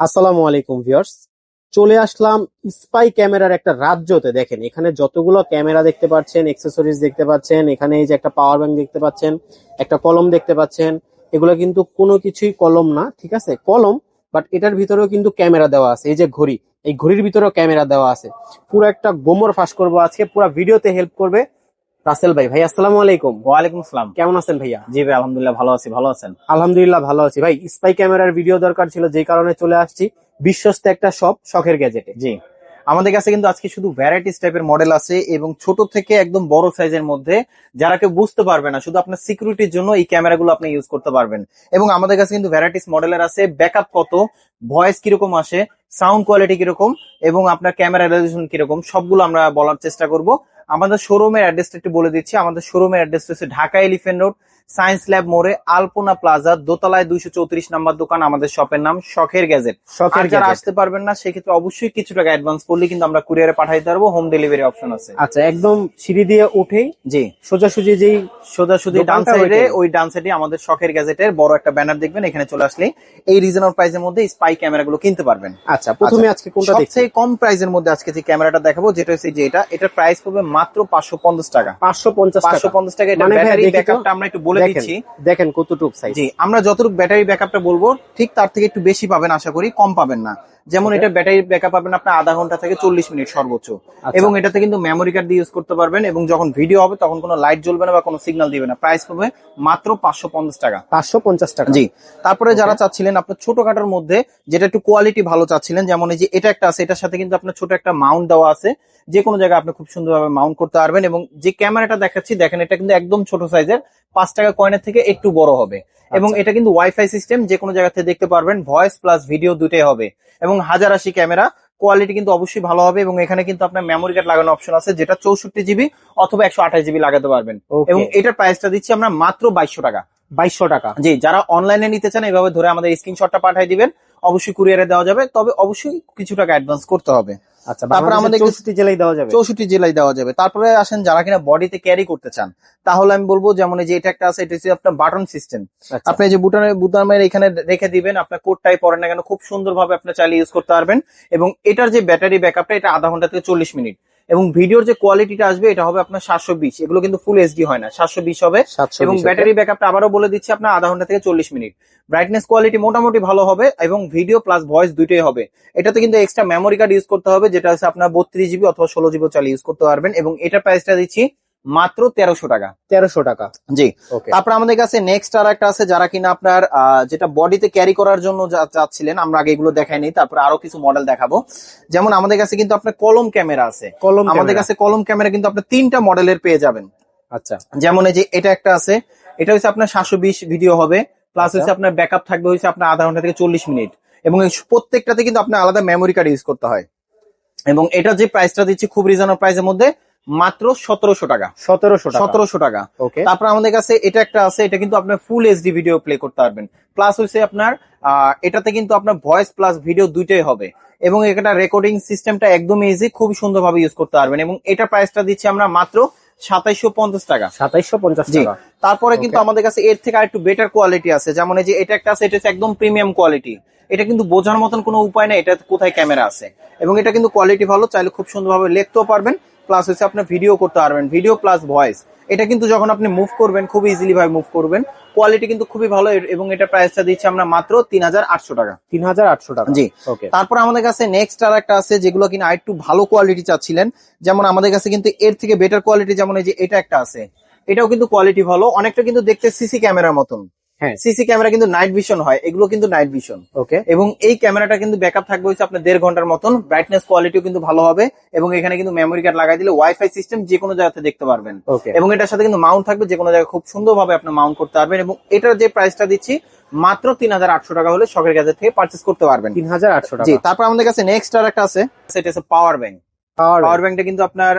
আসসালামু আলাইকুম ভিউয়ার্স। চলে আসলাম স্পাই ক্যামেরার একটা রাজ্যতে। দেখেন, এখানে যতগুলো ক্যামেরা দেখতে পাচ্ছেন এক্সেসরিজ দেখতে পাচ্ছেন, এখানে এই যে একটা পাওয়ার ব্যাংক দেখতে পাচ্ছেন, একটা কলম দেখতে পাচ্ছেন, এগুলো কিন্তু কোনো কিছুই কলম না, ঠিক আছে? কলম বাট এটার ভিতরেও কিন্তু ক্যামেরা দেওয়া আছে। এই যে ঘড়ি, এই ঘড়ির ভিতরেও ক্যামেরা দেওয়া আছে। পুরো একটা গোমর ফাঁস করব আজকে, পুরো ভিডিওতে হেল্প করবে রাসেল ভাই ভাই আসসালামু আলাইকুম। ওয়ালাইকুম আসসালাম। কেমন আছেন ভাইয়া? জি ভাই আলহামদুলিল্লাহ ভালো আছি ভালো আছেন? আলহামদুলিল্লাহ ভালো আছি। ভাই স্পাই ক্যামেরার ভিডিও দরকার ছিল যে কারণে চলে আসছি। বিশ্বস্ত একটা শপ শখের গ্যাজেটে জি। আমাদের কাছে কিন্তু আজকে শুধু ভ্যারাইটিস টাইপের মডেল আছে এবং ছোট থেকে একদম বড় সাইজের মধ্যে যারা কেউ বুঝতে পারবে না শুধু আপনার সিকিউরিটির জন্য এই ক্যামেরাগুলো আপনি ইউজ করতে পারবেন। এবং আমাদের কাছে কিন্তু ভ্যারাইটিস মডেলের আছে ব্যাকআপ কত ভয়েস কীরকম আসে সাউন্ড কোয়ালিটি কীরকম এবং আপনার ক্যামেরা রেজলিউশন কীরকম সবগুলো আমরা বলার চেষ্টা করব। আমাদের শোরুমের অ্যাড্রেসটা একটু বলে দিচ্ছি। আমাদের শোরুমের অ্যাড্রেস হচ্ছে Dhaka Elephant Road Science Lab মোড়ে আলপনা প্লাজা দোতলায় দুইশো চৌত্রিশ নাম্বার দোকান আমাদের শপের নাম শখের গ্যাজেট। শখের যারা আসতে পারবেন না সেক্ষেত্রে অবশ্যই কিছু টাকা অ্যাডভান্স করলে কিন্তু আমরা কুরিয়ারে পাঠাইতে পারব হোম ডেলিভারি অপশন আছে। আচ্ছা একদম সিঁড়ি দিয়ে উঠেই জি। সোজাসুজি যেই সোজাসুজি ডান সাইডে ওই ডান সাইডে আমাদের শখের গ্যাজেটের বড় একটা ব্যানার দেখবেন এখানে চলে আসলে এই রিজনেবল প্রাইসের মধ্যে স্পাই ক্যামেরাগুলো কিনতে পারবেন। আচ্ছা প্রথমে আজকে কোনটা সবচেয়ে কম প্রাইসের মধ্যে আজকে যে ক্যামেরাটা দেখাবো যেটা হচ্ছে যে এটা এটার প্রাইস পড়বে মাত্র পাঁচশো পঞ্চাশ টাকা। পাঁচশো পঞ্চাশ পাঁচশো পঞ্চাশ টাকা এটা মানে ব্যাটারি ব্যাকআপটা আমরা একটু বলে দেখেন দিচ্ছি। দেখেন কতটুক সাইজ জি আমরা যতটুকু ব্যাটারি ব্যাকআপটা বলব ঠিক তার থেকে একটু বেশি পাবেন আশা করি কম পাবেন না। যেমন এটা ব্যাটারি ব্যাকআপ পাবেন আপনার আধা ঘণ্টা থেকে চল্লিশ মিনিট সর্বোচ্চ। আচ্ছা। এবং এটাতে কিন্তু মেমোরি কার্ড দিয়ে ইউজ করতে পারবেন এবং যখন ভিডিও হবে তখন কোনো লাইট জ্বলবে না বা কোনো সিগন্যাল দিবে না। প্রাইস পাবে মাত্র পাঁচশো পঞ্চাশ টাকা। পাঁচশো পঞ্চাশ টাকা। জি। তারপরে যারা চাচ্ছিলেন আপনার ছোটখাটোর মধ্যে যেটা একটু কোয়ালিটি ভালো চাচ্ছিলেন যেমন এই যে এটা একটা আছে এটার সাথে কিন্তু আপনার ছোট একটা মাউন্ট দেওয়া আছে। যে কোনো জায়গায় আপনি খুব সুন্দরভাবে মাউন্ট করতে পারবেন এবং যে ক্যামেরাটা দেখাচ্ছি দেখেন এটা কিন্তু একদম ছোট সাইজের পাঁচ টাকা কয়েনের থেকে একটু বড় হবে। এবং আচ্ছা। এটা কিন্তু ওয়াইফাই সিস্টেম যে কোনো জায়গা থেকে দেখতে পারবেন ভয়েস প্লাস ভিডিও দুটোই হবে। এবং হাজার আশি ক্যামেরা কোয়ালিটি কিন্তু অবশ্যই ভালো হবে এবং এখানে কিন্তু আপনার মেমোরি কার্ড লাগানো অপশন আছে যেটা চৌষট্টি জিবি অথবা একশো আঠাশ জিবি লাগাতে পারবেন। এবং এটার প্রাইসটা দিচ্ছি আমরা মাত্র বাইশশো টাকা। বাইশশো টাকা। জি যারা অনলাইনে নিতে চান এভাবে ধরে আমাদের স্ক্রিনশটটা পাঠিয়ে দিবেন। অবশ্যই কুরিয়ারে দেওয়া যাবে। তবে অবশ্যই কিছু টাকা অ্যাডভান্স করতে হবে। আচ্ছা তারপরে আমাদের চৌষট্টি জেলায় দেওয়া যাবে। চৌষট্টি জেলায় দেওয়া যাবে। তারপরে আসেন যারা কিনা বডিতে ক্যারি করতে চান তাহলে আমি বলব যেমন এই যে এটা একটা আছে এটা হচ্ছে আপনার বাটন সিস্টেম আচ্ছা। আপনি এই যে বুটানের বুটামের এখানে রেখে দিবেন আপনার কোডটাই পরেন না কেন খুব সুন্দরভাবে আপনি চাইলে ইউজ করতে পারবেন। এবং এটার যে ব্যাটারি ব্যাকআপটা এটা আধা ঘণ্টা থেকে চল্লিশ মিনিট। এবং ভিডিওর যে কোয়ালিটিটা আসবে এটা হবে আপনার সাতশো বিশ। এগুলো কিন্তু ফুল এইচডি হয় না। সাতশো বিশ হবে। 720 এবং. ব্যাটারি ব্যাকআপটা আবারও বলে দিচ্ছি আপনার আধা ঘণ্টা থেকে চল্লিশ মিনিট। ব্রাইটনেস কোয়ালিটি মোটামুটি ভালো হবে এবং ভিডিও প্লাস ভয়েস দুইটাই হবে। এটাতে কিন্তু এক্সট্রা মেমোরি কার্ড ইউজ করতে হবে যেটা হচ্ছে আপনার বত্রিশ জিবি অথবা ষোলো জিবি চালিয়ে ইউজ করতে পারবেন। এবং এটার প্রাইসটা দিচ্ছি মাত্র তেরোশো টাকা। তেরোশো টাকা। জি। তারপর আমাদের কাছে নেক্সট আর একটা আছে যারা কিনা আপনার যেটা বডিতে ক্যারি করার জন্য যা- চাচ্ছিলেন আমরা আগে এগুলো দেখাই দেখাইনি তারপর আরও কিছু মডেল দেখাবো। যেমন আমাদের কাছে কিন্তু আপনার কলম ক্যামেরা আছে। কলম আমাদের কাছে কলম ক্যামেরা কিন্তু আপনার তিনটা মডেলের পেয়ে যাবেন। আচ্ছা। যেমন এই যে এটা একটা আছে এটা হচ্ছে আপনার সাতশো বিশ ভিডিও হবে প্লাস। হচ্ছে আপনার ব্যাকআপ থাকবে হচ্ছে আপনার আধা ঘণ্টা থেকে চল্লিশ মিনিট এবং প্রত্যেকটাতে কিন্তু আপনার আলাদা মেমোরি কার্ড ইউজ করতে হয়। এবং এটা যে প্রাইসটা দিচ্ছি খুব রিজনেবল প্রাইসের মধ্যে মাত্র সতেরোশো টাকা। সতেরোশো সতেরোশো টাকা। ওকে তারপর আমাদের কাছে এটা একটা আছে এটা কিন্তু আপনার ফুল এইচডি ভিডিও প্লে করতে পারবেন। প্লাস হচ্ছে আপনার এটাতে কিন্তু আপনার ভয়েস প্লাস ভিডিও দুইটাই হবে। এবং এটা রেকর্ডিং সিস্টেমটা একদম ইজি খুব সুন্দরভাবে ইউজ করতে পারবেন। এবং এটা প্রাইসটা দিচ্ছি আমরা মাত্র সাতাইশো পঞ্চাশ টাকা। সাতাইশশো পঞ্চাশ টাকা। তারপরে কিন্তু আমাদের কাছে এর থেকে আরেকটু বেটার কোয়ালিটি আছে। যেমন এই যে এটা একটা আছে এটা হচ্ছে একদম প্রিমিয়াম কোয়ালিটি এটা কিন্তু বোঝার মতন কোনো উপায় নেই এটা কোথায় ক্যামেরা আছে। এবং এটা কিন্তু কোয়ালিটি ভালো চাইলে খুব সুন্দরভাবে লিখতেও পারবেন। প্লাস হচ্ছে আপনার ভিডিও করতে পারবেন ভিডিও প্লাস ভয়েস এটা কিন্তু যখন আপনি মুভ করবেন খুব ইজিলি ভাবে মুভ করবেন। কোয়ালিটি কিন্তু খুবই ভালো এবং এটা প্রাইসটা দিচ্ছি আমরা মাত্র তিন হাজার আটশো টাকা। তিন হাজার আটশো টাকা। জি। ওকে তারপর আমাদের কাছে নেক্সট আর একটা আছে যেগুলো কিনা আরেকটু ভালো কোয়ালিটি চাচ্ছিলেন। যেমন আমাদের কাছে কিন্তু এর থেকে বেটার কোয়ালিটি যেমন এই যে এটা একটা আছে এটাও কিন্তু কোয়ালিটি ভালো। অনেকটা কিন্তু দেখতে সিসি ক্যামেরার মতন। হ্যাঁ সিসি ক্যামেরা কিন্তু নাইট ভিশন হয় এগুলো কিন্তু নাইট ভিশন ওকে এবং এই ক্যামেরাটা কিন্তু ব্যাকআপ থাকবে হচ্ছে আপনার দেড় ঘণ্টার মতন ব্রাইটনেস কোয়ালিটিও কিন্তু ভালো হবে এবং এখানে কিন্তু মেমোরি কার্ড লাগাই দিলে ওয়াইফাই সিস্টেম যে কোনো জায়গাতে দেখতে পারবেন। এবং এটার সাথে কিন্তু মাউন্ট থাকবে যে কোনো জায়গায় খুব সুন্দরভাবে আপনি মাউন্ট করতে পারবেন এবং এটার যে প্রাইসটা দিচ্ছি মাত্র তিন হাজার আটশো টাকা হলে শখের কাছে থেকে পার্চেস করতে পারবেন। তিন হাজার আটশো জি টাকা। তারপর আমাদের কাছে নেক্সট আর একটা আছে সেটা হচ্ছে পাওয়ার ব্যাংক পাওয়ার পাওয়ার ব্যাংকটা কিন্তু আপনার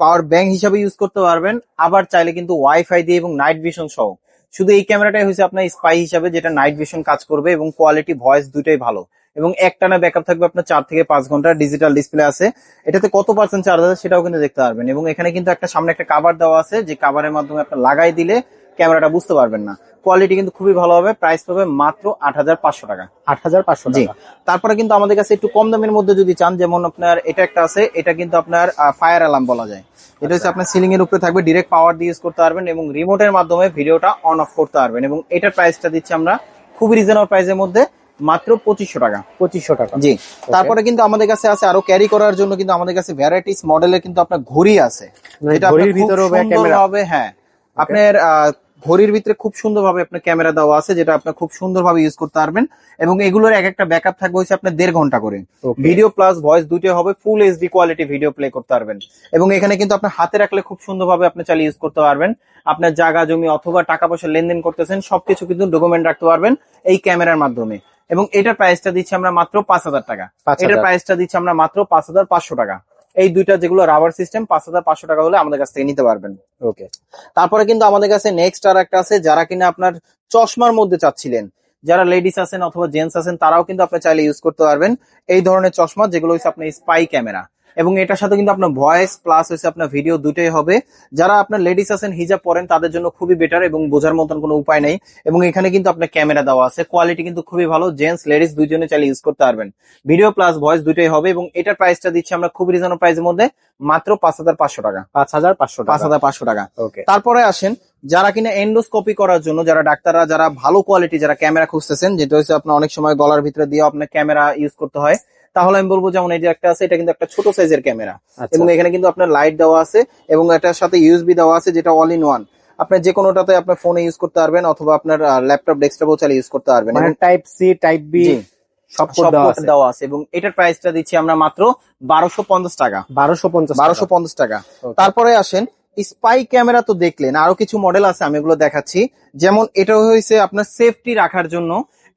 পাওয়ার ব্যাংক হিসাবে ইউজ করতে পারবেন আবার চাইলে কিন্তু ওয়াইফাই দিয়ে এবং নাইট ভিশন সহ। শুধু এই ক্যামেরাটাই হয়েছে আপনার স্পাই হিসাবে যেটা নাইট ভিশন কাজ করবে এবং কোয়ালিটি ভয়েস দুটাই ভালো। এবং একটানা ব্যাকআপ থাকবে আপনার চার থেকে পাঁচ ঘণ্টা ডিজিটাল ডিসপ্লে আছে। এটাতে কত পার্সেন্ট চার্জ আছে সেটাও কিন্তু দেখতে পারবেন। এবং এখানে কিন্তু একটা সামনে একটা কাভার দেওয়া আছে, যে কাভারের মাধ্যমে আপনার লাগাই দিলে ক্যামেরাটা বুঝতে পারবেন না। কোয়ালিটি কিন্তু খুবই ভালো হবে প্রাইস পাবে মাত্র আট হাজার পাঁচশো টাকা। আট হাজার পাঁচশো জি। তারপরে কিন্তু আমাদের কাছে একটু কম দামের মধ্যে যদি চান যেমন আপনার এটা একটা আছে এটা কিন্তু আপনার ফায়ার অ্যালার্ম বলা যায়। এটা হচ্ছে আপনার সিলিং এর উপরে থাকবে ডিরেক্ট পাওয়ার দিয়ে ইউজ করতে পারবেন এবং রিমোটের মাধ্যমে ভিডিওটা অন অফ করতে পারবেন এবং এটার প্রাইসটা দিচ্ছি আমরা খুবই রিজনেবল প্রাইসের মধ্যে মাত্র পঁচিশশো টাকা। পঁচিশশো টাকা। জি। তারপরে কিন্তু আমাদের কাছে আছে আরও ক্যারি করার জন্য কিন্তু আমাদের কাছে ভ্যারাইটিস মডেলের কিন্তু আপনার ঘড়ি আছে। মানে যেটা ঘড়ির খুব ভিতরেও হ্যাঁ আপনার ঘড়ির ভিতরে খুব সুন্দরভাবে আপনার ক্যামেরা দেওয়া আছে যেটা আপনি খুব সুন্দরভাবে ইউজ করতে পারবেন। এবং এগুলোর এক একটা ব্যাকআপ থাকবে হচ্ছে আপনার দেড় ঘণ্টা করে। ভিডিও প্লাস ভয়েস দুটোই হবে full HD quality video play করতে পারবেন। এবং এখানে কিন্তু আপনার হাতে রাখলে খুব সুন্দরভাবে আপনি চালিয়ে ইউজ করতে পারবেন। আপনার জায়গা জমি অথবা টাকা পয়সা লেনদেন করতেছেন সবকিছু কিন্তু ডকুমেন্ট রাখতে পারবেন এই ক্যামেরার মাধ্যমে। এবং এটার প্রাইসটা দিচ্ছি আমরা মাত্র পাঁচ হাজার টাকা। 5,000 এটার প্রাইসটা দিচ্ছি আমরা মাত্র পাঁচ হাজার পাঁচশো টাকা। এই দুইটা যেগুলো রাবার সিস্টেম পাঁচ হাজার পাঁচশো টাকা হলে আমাদের কাছ থেকে নিতে পারবেন। ওকে তারপরে কিন্তু আমাদের কাছে নেক্সট আর একটা আছে যারা কিনা আপনার চশমার মধ্যে চাচ্ছিলেন যারা লেডিস আছেন অথবা জেন্টস আছেন তারাও কিন্তু আপনি চাইলে ইউজ করতে পারবেন। এই ধরনের চশমা যেগুলো হচ্ছে আপনার স্পাই ক্যামেরা এবং এটার সাথে কিন্তু আপনার ভয়েস প্লাস হচ্ছে আপনার ভিডিও দুটোই হবে। যারা আপনার লেডিস আছেন হিজাব পরেন তাদের জন্য খুবই বেটার এবং বোঝার মতন কোনো উপায় নেই। এবং এখানে কিন্তু আপনার ক্যামেরা দেওয়া আছে। কোয়ালিটি কিন্তু খুবই ভালো। জেন্টস লেডিস দুজনে চাইলে ইউজ করতে পারবেন। ভিডিও প্লাস ভয়েস দুটোই হবে এবং এটার প্রাইসটা দিচ্ছি আমরা খুবই রিজনেবল প্রাইসের মধ্যে মাত্র পাঁচ হাজার পাঁচশো টাকা। পাঁচ হাজার পাঁচশো পাঁচ হাজার পাঁচশো টাকা। ওকে তারপরে আসেন যারা কিনা এন্ডোস্কোপি করার জন্য যারা ডাক্তাররা যারা ভালো কোয়ালিটি যারা ক্যামেরা খুঁজতেছেন যেটা হচ্ছে আপনার অনেক সময় গলার ভিতরে দিয়ে আপনার ক্যামেরা ইউজ করতে হয় তাহলে আমি বলব যেমন এই যে একটা আছে এটা কিন্তু একটা ছোট সাইজের ক্যামেরা আচ্ছা। এবং এখানে কিন্তু আপনার লাইট দেওয়া আছে এবং এটার সাথে ইউএসবি দেওয়া আছে যেটা অল ইন ওয়ান আপনার যে কোনোটাতে আপনার ফোনে ইউজ করতে পারবেন অথবা আপনার ল্যাপটপ ডেস্কটপও চালিয়ে ইউজ করতে পারবেন। টাইপ সি টাইপ বি দেওয়া আছে। এবং এটার প্রাইসটা দিচ্ছি আমরা মাত্র বারোশো পঞ্চাশ টাকা। বারোশো পঞ্চাশ বারোশো পঞ্চাশ টাকা। তারপরে আসেন স্পাই ক্যামেরা তো দেখলেন। আরও কিছু মডেল আছে আমি এগুলো দেখাচ্ছি। যেমন এটা হয়েছে আপনার সেফটি রাখার জন্য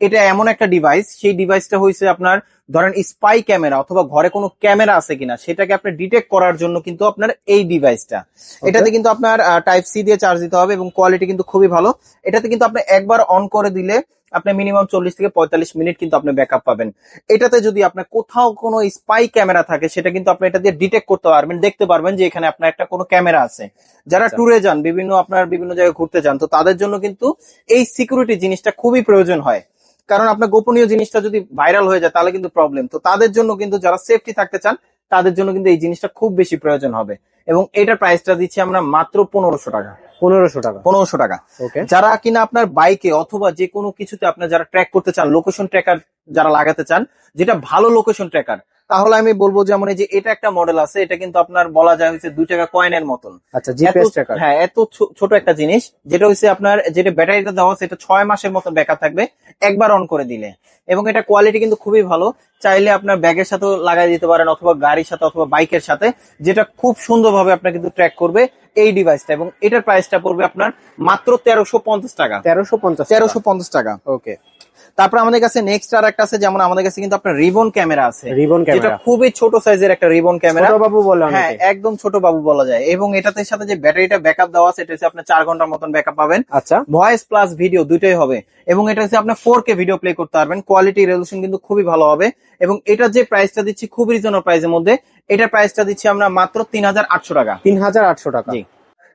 এটা এমন একটা ডিভাইস সেই ডিভাইসটা হয়েছে আপনার ধরেন স্পাই ক্যামেরা অথবা ঘরে কোনো ক্যামেরা আছে কিনা সেটাকে আপনি ডিটেক্ট করার জন্য কিন্তু আপনার এই ডিভাইসটা এটাতে কিন্তু আপনার টাইপ সি দিয়ে চার্জ দিতে হবে এবং কোয়ালিটি কিন্তু খুবই ভালো। এটাতে কিন্তু আপনি একবার অন করে দিলে আপনি মিনিমাম চল্লিশ থেকে পঁয়তাল্লিশ মিনিট কিন্তু আপনি ব্যাকআপ পাবেন। এটাতে যদি আপনার কোথাও কোনো স্পাই ক্যামেরা থাকে সেটা কিন্তু আপনি এটা দিয়ে ডিটেক্ট করতে পারবেন দেখতে পারবেন যে এখানে আপনার একটা কোনো ক্যামেরা আছে। যারা আচ্ছা। ট্যুরে যান বিভিন্ন আপনার বিভিন্ন জায়গায় ঘুরতে যান তো তাদের জন্য কিন্তু এই সিকিউরিটি জিনিসটা খুবই প্রয়োজন হয়। কারণ আপনার গোপনীয় জিনিসটা যদি ভাইরাল হয়ে যায় তাহলে কিন্তু প্রবলেম তো তাদের জন্য কিন্তু যারা সেফটি থাকতে চান তাদের জন্য কিন্তু এই জিনিসটা খুব বেশি প্রয়োজন হবে। এবং এটার প্রাইসটা দিচ্ছি আমরা মাত্র পনেরোশো টাকা। পনেরোশো টাকা। পনেরোশো টাকা। যারা কিনা আপনার বাইকে অথবা যে কোনো কিছুতে আপনার যারা ট্র্যাক করতে চান লোকেশন ট্র্যাকার যারা লাগাতে চান যেটা ভালো লোকেশন ট্র্যাকার তাহলে আমি বলব যেমন এই যে এটা একটা মডেল আছে এটা কিন্তু আপনার বলা যায় হচ্ছে দুই টাকা কয়েনের মতন। আচ্ছা জিপিএস ট্র্যাকার হ্যাঁ এত ছোট একটা জিনিস যেটা হচ্ছে আপনার যেটা ব্যাটারিটা দেওয়া এটা ছয় মাসের মতো ব্যাকআপ থাকবে একবার অন করে দিলে। এবং এটা কোয়ালিটি কিন্তু খুবই ভালো চাইলে আপনার ব্যাগের সাথেও লাগাই দিতে পারেন অথবা গাড়ির সাথে অথবা বাইকের সাথে যেটা খুব সুন্দরভাবে আপনার কিন্তু ট্র্যাক করবে এই ডিভাইসটা এবং এটার প্রাইসটা পড়বে আপনার মাত্র তেরোশো পঞ্চাশ টাকা। তেরোশো পঞ্চাশ তেরোশো পঞ্চাশ টাকা। ওকে তারপর আমাদের কাছে নেক্সট আর একটা আছে যেমন আমাদের কাছে কিন্তু আপনার রিবন ক্যামেরা আছে। রিবন যেটা ক্যামেরা খুবই ছোট সাইজের একটা রিবন ক্যামেরা ছোট বাবু বলে হ্যাঁ একদম ছোট বাবু বলা যায়। এবং এটাতে সাথে যে ব্যাটারিটা ব্যাকআপ দেওয়া আছে এটা হচ্ছে আপনার চার ঘণ্টার মতন ব্যাকআপ পাবেন। আচ্ছা। ভয়েস প্লাস ভিডিও দুটোই হবে। এবং এটা হচ্ছে আপনার ফোর কে ভিডিও প্লে করতে পারবেন। কোয়ালিটি রেজলিউশন কিন্তু খুবই ভালো হবে। এবং এটার যে প্রাইসটা দিচ্ছি খুবই রিজনেবল প্রাইসের মধ্যে এটার প্রাইসটা দিচ্ছি আমরা মাত্র তিন হাজার আটশো টাকা। তিন হাজার আটশো টাকা। জি।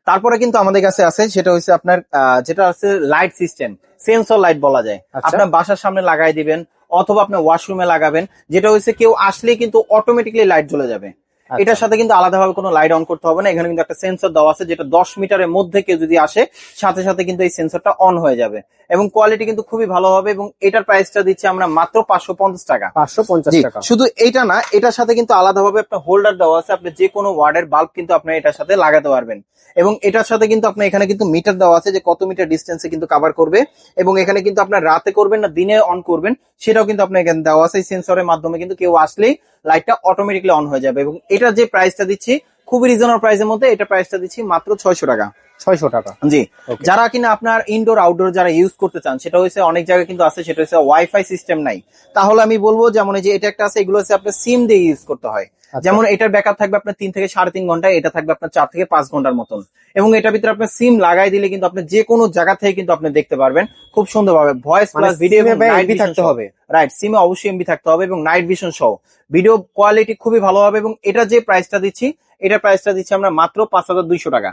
তারপরে কিন্তু আমাদের কাছে আছে সেটা হচ্ছে আপনার আহ, যেটা আছে লাইট সিস্টেম সেন্সর লাইট বলা যায় আচ্ছা। আপনার বাসার সামনে লাগাই দিবেন অথবা আপনার ওয়াশরুমে লাগাবেন যেটা হচ্ছে কেউ আসলে কিন্তু অটোমেটিকলি লাইট জ্বলে যাবে। এটার সাথে কিন্তু আলাদাভাবে কোনো লাইট অন করতে হবে না। এখানে কিন্তু একটা সেন্সর দেওয়া আছে যেটা দশ মিটারের মধ্যে কেউ যদি আসে সাথে সাথে কিন্তু এই সেন্সরটা অন হয়ে যাবে। এবং কোয়ালিটি কিন্তু খুবই ভালো হবে এবং এটার প্রাইসটা দিচ্ছি আমরা মাত্র পাঁচশো পঞ্চাশ টাকা। পাঁচশো পঞ্চাশ টাকা। শুধু এইটা না এটার সাথে কিন্তু আলাদাভাবে আপনার হোল্ডার দেওয়া আছে। আপনি যে কোনো ওয়ার্ডের বাল্ব কিন্তু আপনি এটার সাথে লাগাতে পারবেন। এবং এটার সাথে কিন্তু আপনার এখানে কিন্তু মিটার দেওয়া আছে যে কত মিটার ডিস্টেন্সে কিন্তু কভার করবে। এবং এখানে কিন্তু আপনার রাতে করবেন না দিনে অন করবেন সেটাও কিন্তু আপনার এখানে দেওয়া আছে। সেন্সরের মাধ্যমে কিন্তু কেউ আসলেই লাইটটা অটোমেটিকলি অন হয়ে যাবে এবং এটা যে প্রাইসটা দিচ্ছি খুবই রিজনেবল প্রাইসের মধ্যে এটা প্রাইসটা দিচ্ছি মাত্র ছয়শো টাকা। ছয়শো টাকা। জি। যারা কিনা আপনার ইনডোর আউটডোর যারা ইউজ করতে চান সেটা হচ্ছে অনেক জায়গায় কিন্তু আছে সেটা হচ্ছে ওয়াইফাই সিস্টেম নাই। তাহলে আমি বলব যেমন এই যে এটা একটা আছে এগুলো হচ্ছে আপনার সিম দিয়ে ইউজ করতে হয়। আচ্ছা। যেমন এটার ব্যাকআপ থাকবে আপনার তিন থেকে সাড়ে তিন ঘণ্টা এটা থাকবে আপনার চার থেকে পাঁচ ঘণ্টার মতন। এবং এটার ভিতরে আপনার সিম লাগাই দিলে কিন্তু আপনি যে কোনো জায়গা থেকে কিন্তু আপনি দেখতে পারবেন। খুব সুন্দরভাবে ভয়েস মানে প্লাস ভিডিও SIM এ থাকতে হবে। রাইট সিমে অবশ্যই এমবি থাকতে হবে এবং নাইট ভিশন সহ। ভিডিও কোয়ালিটি খুবই ভালো হবে এবং এটা যে প্রাইসটা দিচ্ছি এটার প্রাইসটা দিচ্ছি আমরা মাত্র পাঁচ হাজার দুইশো টাকা।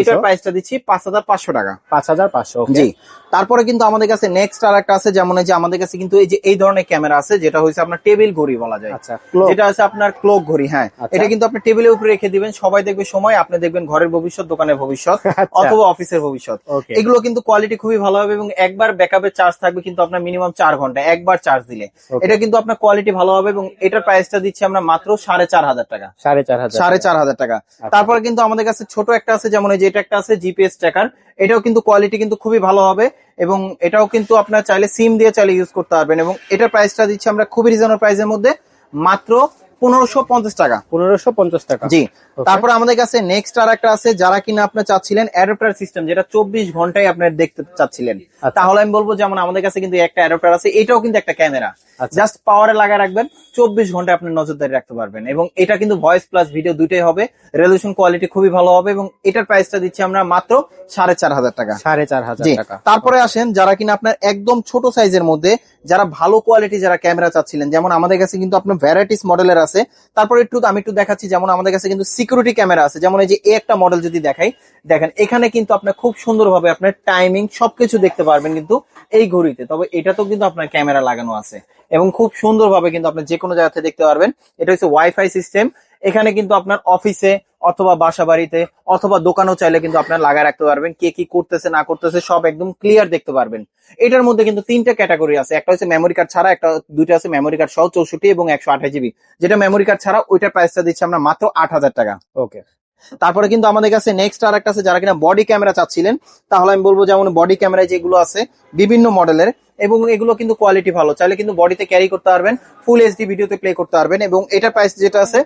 এটার প্রাইসটা দিচ্ছি পাঁচ হাজার পাঁচশো টাকা। পাঁচ হাজার পাঁচশো জি। তারপরে কিন্তু আমাদের কাছে নেক্সট আর একটা আছে যেমন এই যে আমাদের কাছে কিন্তু এই যে এই ধরনের ক্যামেরা আছে যেটা হচ্ছে আপনার টেবিল ঘড়ি বলা যায়। আচ্ছা। যেটা আছে আপনার ক্লোক ঘড়ি হ্যাঁ। আচ্ছা। এটা কিন্তু আপনি টেবিলের উপরে রেখে দিবেন সবাই দেখবে সময় আপনি দেখবেন ঘরের ভবিষ্যৎ দোকানের ভবিষ্যৎ আচ্ছা। অথবা অফিসের ভবিষ্যৎ। এগুলো কিন্তু কোয়ালিটি খুবই ভালো হবে এবং একবার ব্যাকআপের চার্জ থাকবে কিন্তু আপনার মিনিমাম চার ঘণ্টা একবার চার্জ দিলে। এটা কিন্তু আপনার কোয়ালিটি ভালো হবে এবং এটার প্রাইসটা দিচ্ছি আমরা মাত্র সাড়ে চার হাজার টাকা। সাড়ে চার হাজার সাড়ে চার হাজার টাকা। তারপরে কিন্তু আমাদের কাছে ছোট একটা আছে যেমন এই যে এটা একটা আছে জিপিএস ট্র্যাকার এটাও কিন্তু কোয়ালিটি কিন্তু খুবই ভালো হবে এবং এটাও কিন্তু আপনার চাইলে সিম দিয়ে চাইলে ইউজ করতে পারবেন এবং এটার প্রাইসটা দিচ্ছি আমরা খুবই রিজনেবল প্রাইসের মধ্যে। মাত্র পনেরোশো পঞ্চাশ টাকা। পনেরোশো পঞ্চাশ টাকা। জি। তারপর আমাদের কাছে নেক্সট আর একটা আছে যারা কিনা আপনার চাচ্ছিলেন অ্যাডাপ্টার সিস্টেম যেটা চব্বিশ ঘন্টায় আপনার দেখতে চাচ্ছিলেন। আচ্ছা। তাহলে আমি বলব যেমন আমাদের কাছে কিন্তু একটা অ্যাডাপ্টার আছে এটাও কিন্তু একটা ক্যামেরা। জাস্ট পাওয়ারে লাগায় রাখবেন চব্বিশ ঘন্টায় আপনি নজরদারি রাখতে পারবেন। এবং এটা কিন্তু ভয়েস প্লাস ভিডিও দুইটাই হবে। রেজলিউশন কোয়ালিটি খুবই ভালো হবে এবং এটার প্রাইসটা দিচ্ছি আমরা মাত্র সাড়ে চার হাজার টাকা। সাড়ে চার হাজার টাকা। তারপরে আসেন যারা কিনা আপনার একদম ছোট সাইজের মধ্যে যারা ভালো কোয়ালিটি যারা ক্যামেরা চাচ্ছিলেন যেমন আমাদের কাছে কিন্তু আপনার ভ্যারাইটিস মডেলের আছে। তারপরে একটু আমি একটু দেখাচ্ছি, যেমন আমাদের কাছে কিন্তু সিকিউরিটি ক্যামেরা আছে। যেমন এই যে এ একটা মডেল যদি দেখাই, দেখেন, এখানে কিন্তু আপনার খুব সুন্দরভাবে আপনার টাইমিং সবকিছু দেখতে পারবেন কিন্তু এই ঘড়িতে। তবে এটা তো কিন্তু আপনার ক্যামেরা লাগানো আছে। এবং খুব সুন্দরভাবে কিন্তু আপনি যে কোনো জায়গাতে দেখতে পারবেন। এটা হচ্ছে ওয়াইফাই সিস্টেম এখানে কিন্তু আপনার অফিসে অথবা বাসা বাড়িতে অথবা দোকানও চাইলে কিন্তু আপনার লাগায় রাখতে পারবেন কে কি করতেছে না করতেছে সব একদম ক্লিয়ার দেখতে পারবেন। এটার মধ্যে কিন্তু তিনটা ক্যাটাগরি আছে। একটা হচ্ছে মেমোরি কার্ড ছাড়া একটা দুইটা আছে মেমোরি কার্ড সহ চৌষট্টি এবং একশো আঠাশ জিবি যেটা মেমোরি কার্ড ছাড়া ওইটার প্রাইসটা দিচ্ছে আমরা মাত্র আট হাজার টাকা। ওকে তারপরে কিন্তু আমাদের কাছে নেক্সট আর একটা আছে যারা কিনা বডি ক্যামেরা চাচ্ছিলেন তাহলে আমি বলব যেমন বডি ক্যামেরা যেগুলো আছে বিভিন্ন মডেলের এবং এগুলো কিন্তু কোয়ালিটি ভালো। চাইলে কিন্তু বডিতে ক্যারি করতে পারবেন ফুল এইচডি ভিডিওতে প্লে করতে পারবেন এবং এটার প্রাইস যেটা আছে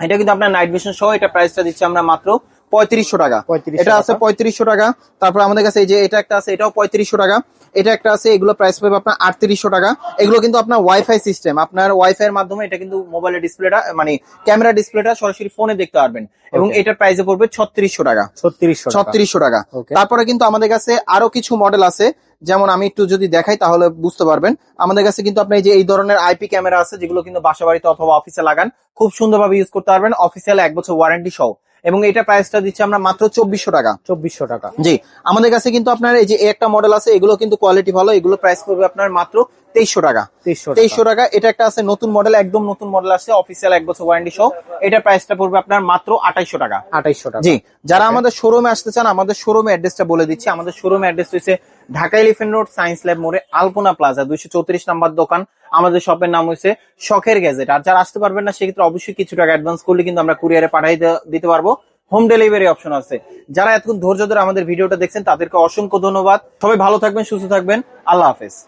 এটা কিন্তু আপনার নাইট ভিশন সহ এটা প্রাইসটা দিচ্ছি আমরা মাত্র পঁয়ত্রিশশো টাকা। 3500 এটা আছে পঁয়ত্রিশশো টাকা। তারপর আমাদের কাছে এই যে এটা একটা আছে এটাও পঁয়ত্রিশশো টাকা। এটা একটা আছে এগুলো প্রাইস পাবে আপনার আটত্রিশশো টাকা। এগুলো কিন্তু আপনার ওয়াইফাই সিস্টেম আপনার ওয়াইফাই এর মাধ্যমে এটা কিন্তু মোবাইলের ডিসপ্লেটা মানে ক্যামেরা ডিসপ্লেটা সরাসরি ফোনে দেখতে পারবেন। এবং. এটার প্রাইসে পড়বে ছত্রিশশো টাকা। ছত্রিশশো ছত্রিশশো টাকা। তারপরে কিন্তু আমাদের কাছে আরও কিছু মডেল আছে। যেমন আমি একটু যদি দেখাই তাহলে বুঝতে পারবেন। আমাদের কাছে কিন্তু আপনি যে এই ধরনের আইপি ক্যামেরা আছে যেগুলো কিন্তু বাসা বাড়িতে অথবা অফিসে লাগান খুব সুন্দরভাবে ইউজ করতে পারবেন। অফিসিয়াল এক বছর ওয়ারেন্টি সহ। এবং এটা প্রাইসটা দিচ্ছি আমরা মাত্র চব্বিশশো টাকা। চব্বিশশো টাকা। জি আমাদের কাছে কিন্তু আপনার এই যে একটা মডেল আছে এগুলো কিন্তু কোয়ালিটি ভালো এগুলো প্রাইস করবে আপনার মাত্র তেইশশো টাকা। তেইশশো টাকা। এটা একটা আছে নতুন মডেল একদম নতুন মডেল আছে অফিসিয়াল এক বছর ওয়ারেন্টি সহ। এটা প্রাইসটা পড়বে আপনার মাত্র আঠাইশো টাকা। আঠাইশশো টাকা। জি যারা আমাদের শোরুমে আসতে চান আমাদের শোরুমে অ্যাড্রেসটা বলে দিচ্ছি। আমাদের শোরুম অ্যাড্রেস হচ্ছে Dhaka Elephant Road Science Lab মোড়ে আলপনা প্লাজা দুইশো চৌত্রিশ নাম্বার দোকান। আমাদের শপের নাম হচ্ছে শখের গ্যাজেট আর যারা আসতে পারবেন না সেক্ষেত্রে অবশ্যই কিছু টাকা অ্যাডভান্স করলে কিন্তু আমরা কুরিয়ারে পাঠিয়ে দে- দিতে পারব। হোম ডেলিভারি অপশন আছে। যারা এতক্ষণ ধৈর্য ধরে আমাদের ভিডিওটা দেখছেন তাদেরকে অসংখ্য ধন্যবাদ। সবাই ভালো থাকবেন সুস্থ থাকবেন। আল্লাহ হাফেজ।